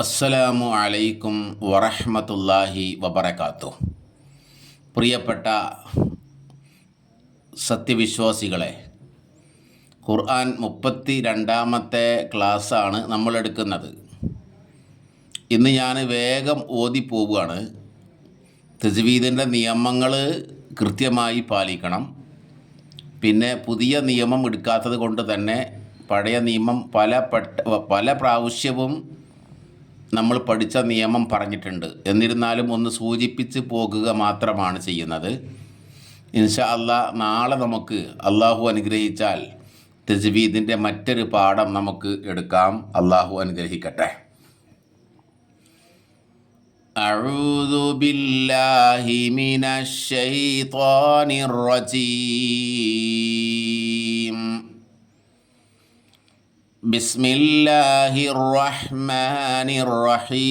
അസ്സലാമു അലൈക്കും വറഹ്മത്തുള്ളാഹി വബറകാത്തു പ്രിയപ്പെട്ട സത്യവിശ്വാസികളെ ഖുർആൻ മുപ്പത്തി രണ്ടാമത്തെ ക്ലാസ്സാണ് നമ്മളെടുക്കുന്നത്. ഇന്ന് ഞാൻ വേഗം ഓതി പോവുകയാണ്. തജ്വീദിന്റെ നിയമങ്ങൾ കൃത്യമായി പാലിക്കണം. പിന്നെ പുതിയ നിയമം എടുക്കാത്തത് കൊണ്ട് തന്നെ പഴയ നിയമം പല പല പ്രാവശ്യവും നമ്മൾ പഠിച്ച നിയമം പറഞ്ഞിട്ടുണ്ട് എന്നിരുന്നാലും ഒന്ന് സൂചിപ്പിച്ച് പോകുക മാത്രമാണ് ചെയ്യുന്നത് ഇൻഷാ അല്ലാ നാളെ നമുക്ക് അള്ളാഹു അനുഗ്രഹിച്ചാൽ തജ്വീദിൻ്റെ മറ്റൊരു പാഠം നമുക്ക് എടുക്കാം അള്ളാഹു അനുഗ്രഹിക്കട്ടെ أعوذ بالله من الشيطان الرجيم بسم الله الرحمن الرحيم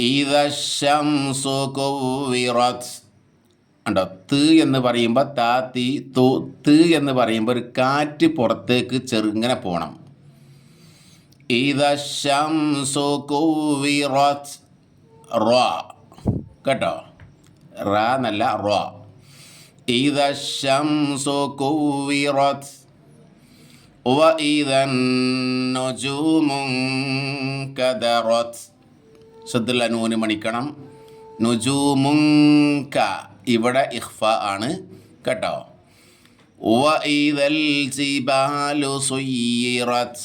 إذا الشمس كورت ഉണ്ടോ ത് എന്ന് പറയുമ്പോൾ താ തീ തു ത് എന്ന് പറയുമ്പോൾ ഒരു കാറ്റ് പുറത്തേക്ക് ചെറുങ്ങനെ പോകണം ഇതശംസു കുവിറത്ത് റോ കേട്ടോ റ എന്നല്ല റോ ഇതശംസു കുവിറത്ത് وإذا النجوم كدرت ശ്രദ്ധല്ല നൂന് മണിക്കണം നുജൂമുങ്ക ഇവിടെ ഇഖ്ഫ ആണ് കേട്ടോ وإذا الجبال سيرت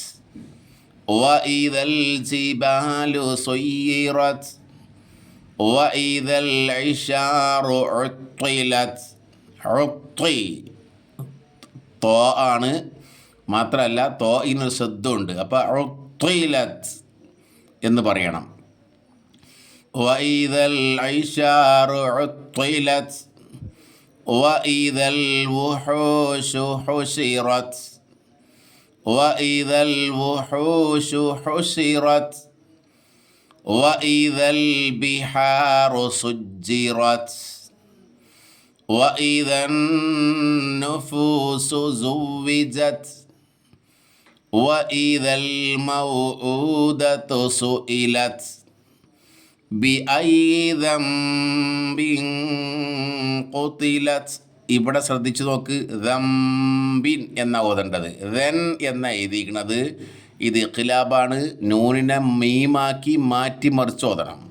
وإذا الجبال سيرت وإذا العشار عطلت عطي തോ ആണ് മാത്രമല്ല തോ ഇനൊരു ശബ്ദമുണ്ട് അപ്പോൾ ഉത്വയിലത്ത് എന്ന് പറയണം وإذا العشار عطلت وإذا الوحوش حشرت وإذا الوحوش حشرت وإذا البحار سجرت وإذا النفوس زوجت وإذا الموءودة سئلت بأي ذنب قتلت ഇവിടെ ശ്രദ്ധിച്ചു നോക്ക് ദംബിൻ എന്ന ഓതേണ്ടത് ദൻ എന്ന എഴുതിയിരിക്കുന്നത് ഇത് ഇഖിലാബാണ് നൂനിനെ മീമാക്കി മാറ്റി മറിച്ച് ഓതണം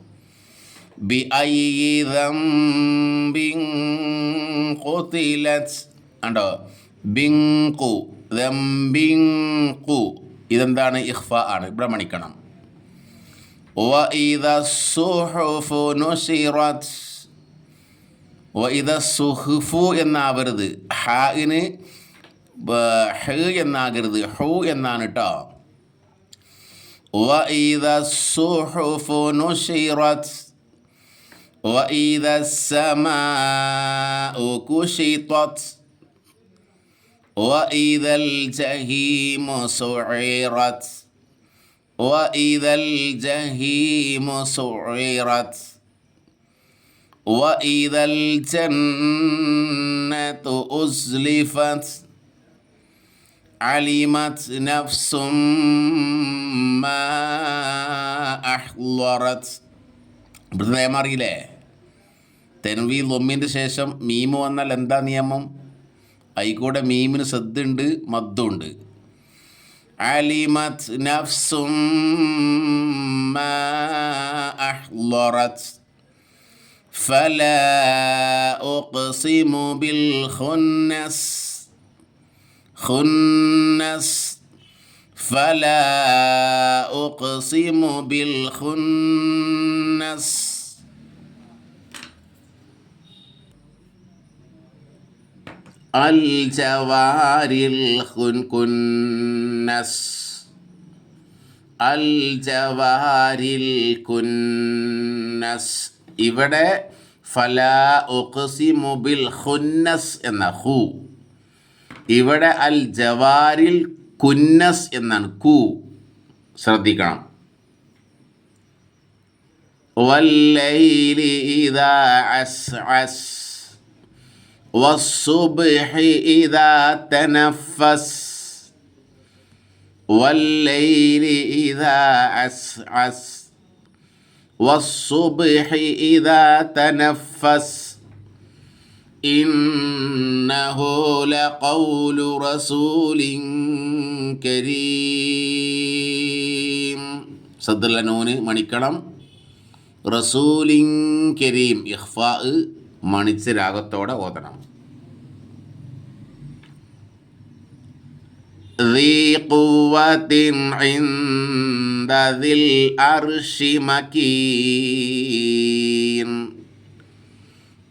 ഉണ്ടോ ബിങ്കു ദംബിങ്കു ഇതെന്താണ് ഇഖ്ഫ ആണ് ഇവിടെ മണിക്കണം وإذا الصحف نشرت وإذا الصحف എന്നാവരുത് ഹാഇന് ഹ എന്നാകരുത് ഹു എന്നാണ് കേട്ടോ وإذا الصحف نشرت وإذا السماء كشطت وإذا الجهيم سعرت وإذا الجهيم سعرت وإذا الجنة أزلفت علمت نفس ما أحضرت. برنامج തെൻവി ലൊമ്മിൻ്റെ ശേഷം മീമ് വന്നാൽ എന്താ നിയമം ആയിക്കൂടെ മീമിന് ശ്രദ്ധയുണ്ട് മദ്ദുണ്ട് علمت نفس ما أحضرت فلا أقسم بالخنس خنس فلا أقسم بالخنس الجوار الخنس الجوار الكنس ഇവിടെ ഫലാ ഉഖ്സിമു ബിൽ ഖുന്നസ് എന്ന ഹു ഇവിടെ അൽ ജവാരിൽ കുന്നസ് എന്നാണ് കു ശ്രദ്ധിക്കണം والليل إذا عسعس والصبح إذا تنفس والليل إذا أسعس والصبح إذا تنفس. إنه لقول رسول كريم. صدر لنوني مانيكرم. رسول كريم. إخفاء. മണിച്ച് രാഗത്തോടെ ഓതണം ذي قوة عند ذي العرش مكين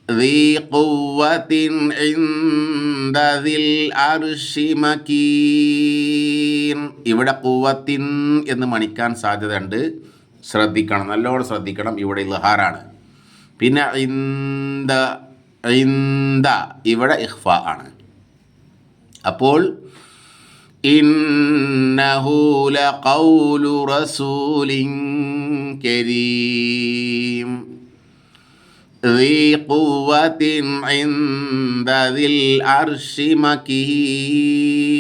ذي قوة عند ذي العرش مكين ഇവിടെ കൂവത്തിൻ എന്ന് മണിക്കാൻ സാധ്യതയുണ്ട് ശ്രദ്ധിക്കണം നല്ലോണം ശ്രദ്ധിക്കണം ഇവിടെ ഇൽഹാറാണ് പിന്നെ ഇന്ത ഇന്ത ഇവിടെ ഇഹ്ഫ ആണ് അപ്പോൾ ഇന്നഹു ലഖൗലു റസൂലിൻ കരീം ذي قوة عند ذي العرش مكين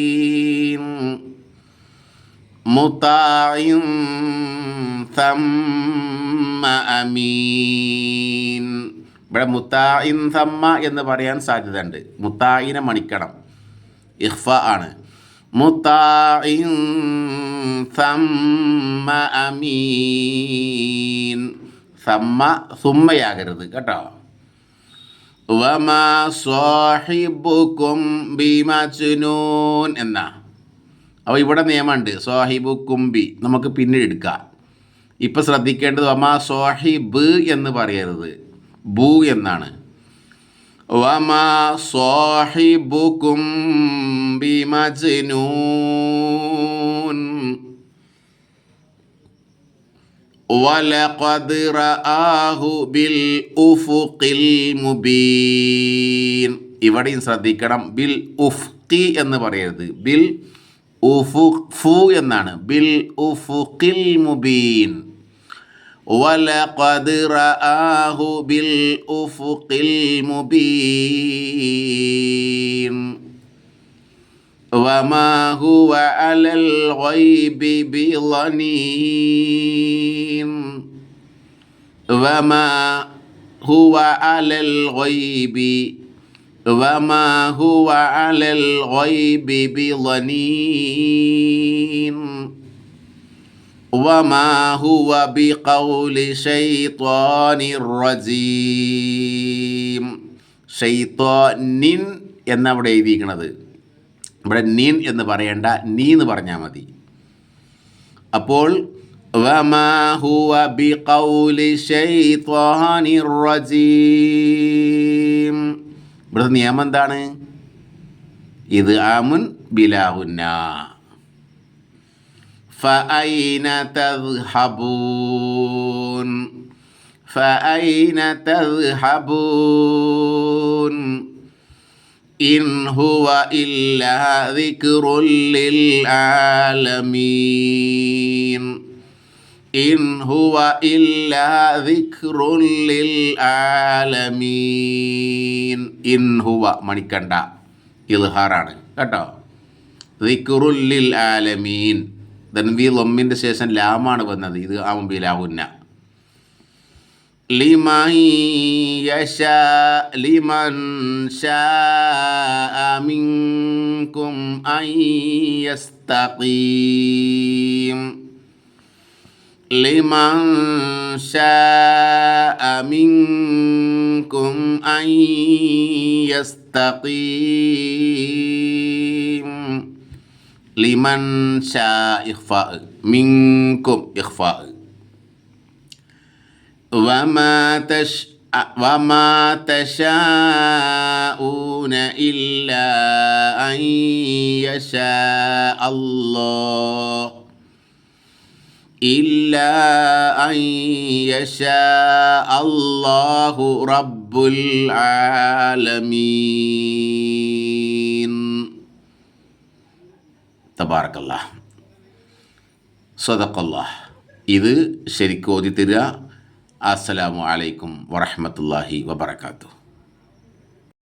مطاع ثم أمين ഇവിടെ മുത്തായിൻ സമ്മ എന്ന് പറയാൻ സാധ്യതയുണ്ട് മുത്തായിനെ മണിക്കണം ഇഹ്ഫ ആണ് മുത്തായിൻ സമ്മ അമീൻ സമ്മ സുമ്മയാകരുത് കേട്ടോ വമാ സ്വാഹിബുക്കും ബിമജ്നൂൻ എന്നാ അപ്പോൾ ഇവിടെ നിയമമുണ്ട് സ്വാഹിബു കുംബി നമുക്ക് പിന്നീട് എടുക്കാം ഇപ്പം ശ്രദ്ധിക്കേണ്ടത് വമാ സ്വാഹിബ് എന്ന് പറയരുത് ബു എന്നാണ് വമാ സ്വാഹിബുക്കും ബിമജ്നൂൻ ولقد رآه بالأفق المبين ഇവിടെയും ശ്രദ്ധിക്കണം ബിൽ ഉഫ്കി എന്ന് പറയരുത് ബിൽ ഉഫു ഫു എന്നാണ് ബിൽ ഉഫുഖിൽ മുബീൻ ولقد رآه بالأفق المبين وما هو على الغيب بضنين وما هو على الغيب وما هو على الغيب بضنين وما هو بقول شيطان رجيم ഷെയ്ത്തോനിൻ എന്നവിടെ എഴുതിയിരിക്കണത് ഇവിടെ നീൻ എന്ന് പറയേണ്ട നീ എന്ന് പറഞ്ഞാൽ മതി അപ്പോൾ وما هو بقول شيطان الرجيم ഇവിടുത്തെ നിയമം എന്താണ് ഇത് ആമുൻ ബിലാഹുന്ന فأين تذهبون فأين تذهبون إن هو إلا ذكر للعالمين إن هو إلا ذكر للعالمين إن هو മണിക്കണ്ട ഇൽഹാറാണ് കേട്ടോ ദിക്റുല്ലിൽ ആലമീൻ ദൻവി ലൊമ്മിൻ്റെ ശേഷം ലാമാണ് വന്നത് ഇത് ആവുമ്പിലാവുന്ന لمن يشاء لمن شاء منكم أن يستقيم لمن شاء منكم أن يستقيم. لمن شاء إخفاء منكم إخفاء. وما تش وما تشاءون إلا أن يشاء الله. إلا أن يشاء الله رب العالمين تبارك الله صدق الله ഇത് ശരിക്കും ഓതി തരിക അസ്സലാമു അലൈക്കും വറഹമത്തല്ലാഹി വബർക്കാത്തു